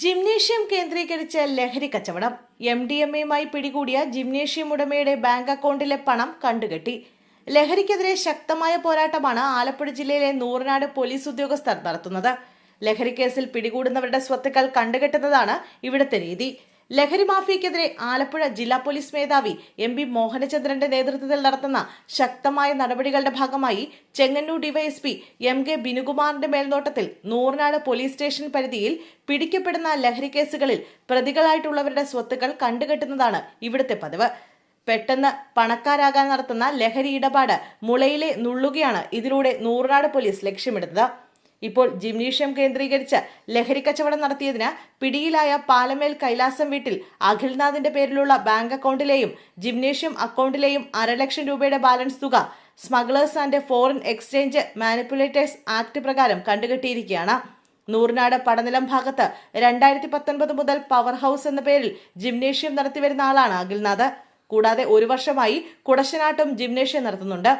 Gymnasium കേന്ദ്രീകരിച്ച ലഹരി കച്ചവടം. M D M എയുമായി പിടികൂടിയ ജിംനേഷ്യം ഉടമയുടെ ബാങ്ക് അക്കൗണ്ടിലെ പണം കണ്ടുകെട്ടി. ലഹരിക്കെതിരെ ശക്തമായ പോരാട്ടമാണ് ആലപ്പുഴ ജില്ലയിലെ നൂറനാട് പോലീസ് ഉദ്യോഗസ്ഥർ നടത്തുന്നത്. ലഹരിക്കേസിൽ കേസിൽ പിടികൂടുന്നവരുടെ സ്വത്തുക്കൾ കണ്ടുകെട്ടുന്നതാണ് ഇവിടുത്തെ രീതി. ലഹരി മാഫിയക്കെതിരെ ആലപ്പുഴ ജില്ലാ പോലീസ് മേധാവി എം പി മോഹനചന്ദ്രന്റെ നേതൃത്വത്തിൽ നടത്തുന്ന ശക്തമായ നടപടികളുടെ ഭാഗമായി ചെങ്ങന്നൂർ ഡിവൈഎസ്പി എം കെ ബിനുകുമാറിന്റെ മേൽനോട്ടത്തിൽ നൂറിനാട് പോലീസ് സ്റ്റേഷൻ പരിധിയിൽ പിടിക്കപ്പെടുന്ന ലഹരി കേസുകളിൽ പ്രതികളായിട്ടുള്ളവരുടെ സ്വത്തുക്കൾ കണ്ടുകെട്ടുന്നതാണ് ഇവിടുത്തെ പതിവ്. പെട്ടെന്ന് പണക്കാരാകാൻ നടത്തുന്ന ലഹരി ഇടപാട് മുളയിലെ നുള്ളുകയാണ് ഇതിലൂടെ നൂറിനാട് പോലീസ് ലക്ഷ്യമിടുന്നത്. ഇപ്പോൾ ജിംനീഷ്യം കേന്ദ്രീകരിച്ച് ലഹരി കച്ചവടം നടത്തിയതിന് പിടിയിലായ പാലമേൽ കൈലാസം വീട്ടിൽ അഖിൽനാഥിന്റെ പേരിലുള്ള ബാങ്ക് അക്കൗണ്ടിലെയും ജിംനേഷ്യം അക്കൗണ്ടിലെയും അരലക്ഷം രൂപയുടെ ബാലൻസ് തുക smugglers and foreign exchange manipulators act പ്രകാരം കണ്ടുകെട്ടിയിരിക്കുകയാണ്. നൂറിനാട് പടനിലം ഭാഗത്ത് രണ്ടായിരത്തി പത്തൊൻപത് മുതൽ പവർ ഹൗസ് എന്ന പേരിൽ ജിംനേഷ്യം നടത്തിവരുന്ന ആളാണ് അഖിൽനാഥ്. കൂടാതെ ഒരു വർഷമായി കുടശനാട്ടും ജിംനേഷ്യം നടത്തുന്നുണ്ട്.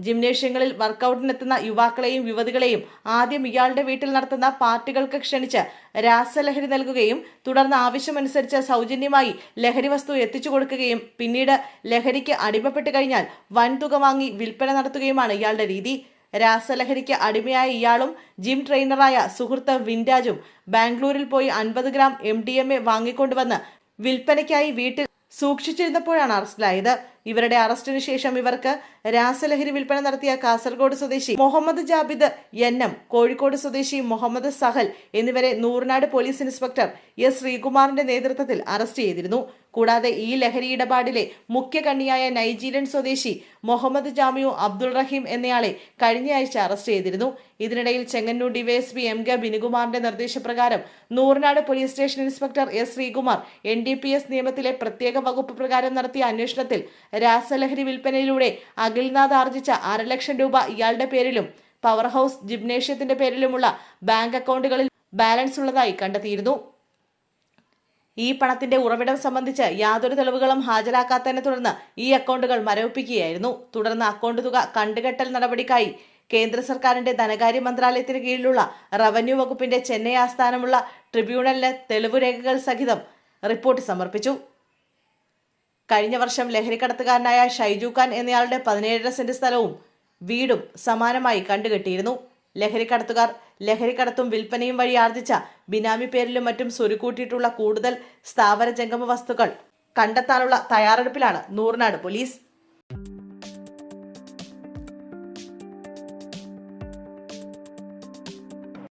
ജിംനേഷ്യങ്ങളിൽ വർക്കൗട്ടിനെത്തുന്ന യുവാക്കളെയും യുവതികളെയും ആദ്യം ഇയാളുടെ വീട്ടിൽ നടത്തുന്ന പാർട്ടികൾക്ക് ക്ഷണിച്ച് രാസലഹരി നൽകുകയും തുടർന്ന് ആവശ്യമനുസരിച്ച് സൗജന്യമായി ലഹരി വസ്തു എത്തിച്ചു കൊടുക്കുകയും പിന്നീട് ലഹരിക്ക് അടിമപ്പെട്ട് കഴിഞ്ഞാൽ വൻതുക വാങ്ങി വിൽപ്പന നടത്തുകയുമാണ് ഇയാളുടെ രീതി. രാസലഹരിക്ക് അടിമയായ ഇയാളും ജിം ട്രെയിനറായ സുഹൃത്ത് വിൻരാജും ബാംഗ്ലൂരിൽ പോയി അൻപത് gram M D M A വാങ്ങിക്കൊണ്ടുവന്ന് വിൽപ്പനയ്ക്കായി വീട്ടിൽ സൂക്ഷിച്ചിരുന്നപ്പോഴാണ് അറസ്റ്റിലായത്. ഇവരുടെ അറസ്റ്റിന് ശേഷം ഇവർക്ക് രാസലഹരി വിൽപ്പന നടത്തിയ കാസർഗോഡ് സ്വദേശി മുഹമ്മദ് ജാബിദ് എൻ കോഴിക്കോട് സ്വദേശി മുഹമ്മദ് സഹൽ എന്നിവരെ നൂറിനാട് പോലീസ് ഇൻസ്പെക്ടർ എസ് ശ്രീകുമാറിന്റെ നേതൃത്വത്തിൽ അറസ്റ്റ് ചെയ്തിരുന്നു. കൂടാതെ ഈ ലഹരി ഇടപാടിലെ മുഖ്യ കണ്ണിയായ നൈജീരിയൻ സ്വദേശി മുഹമ്മദ് ജാമിയു അബ്ദുൾ റഹീം എന്നയാളെ കഴിഞ്ഞയാഴ്ച അറസ്റ്റ് ചെയ്തിരുന്നു. ഇതിനിടയിൽ ചെങ്ങന്നൂർ ഡിവൈഎസ്പി എം കെ ബിനുകുമാറിന്റെ നിർദ്ദേശപ്രകാരം Nooranad police station inspector S Sreekumar N D P S നിയമത്തിലെ പ്രത്യേക വകുപ്പ് പ്രകാരം നടത്തിയ അന്വേഷണത്തിൽ രാസലഹരി വിൽപ്പനയിലൂടെ അഖിൽനാഥ് ആർജിച്ച അര ലക്ഷം രൂപ ഇയാളുടെ പേരിലും പവർ ഹൗസ് ജിംനേഷ്യത്തിന്റെ പേരിലുമുള്ള ബാങ്ക് അക്കൗണ്ടുകളിൽ ബാലൻസ് ഉള്ളതായി കണ്ടെത്തിയിരുന്നു. ഈ പണത്തിന്റെ ഉറവിടം സംബന്ധിച്ച് യാതൊരു തെളിവുകളും ഹാജരാക്കാത്തതിനെ തുടർന്ന് ഈ അക്കൗണ്ടുകൾ മരവിപ്പിക്കുകയായിരുന്നു. തുടർന്ന് അക്കൗണ്ട് തുക കണ്ടുകെട്ടൽ നടപടിക്കായി കേന്ദ്ര സർക്കാരിന്റെ ധനകാര്യ മന്ത്രാലയത്തിന് കീഴിലുള്ള റവന്യൂ വകുപ്പിന്റെ ചെന്നൈ ആസ്ഥാനമുള്ള ട്രിബ്യൂണലിന് തെളിവുരേഖകൾ സഹിതം റിപ്പോർട്ട് സമർപ്പിച്ചു. കഴിഞ്ഞ വർഷം ലഹരിക്കടത്തുകാരനായ ഷൈജു ഖാൻ എന്നയാളുടെ പതിനേഴര സെന്റ് സ്ഥലവും വീടും സമാനമായി കണ്ടുകെട്ടിയിരുന്നു. ലഹരിക്കടത്തുകാർ ലഹരിക്കടത്തും വിൽപ്പനയും വഴി ആർജിച്ച ബിനാമി പേരിലും മറ്റും സ്വരുക്കൂട്ടിയിട്ടുള്ള കൂടുതൽ സ്ഥാവര ജംഗമ വസ്തുക്കൾ കണ്ടെത്താനുള്ള തയ്യാറെടുപ്പിലാണ് നൂറിനാട് പോലീസ്.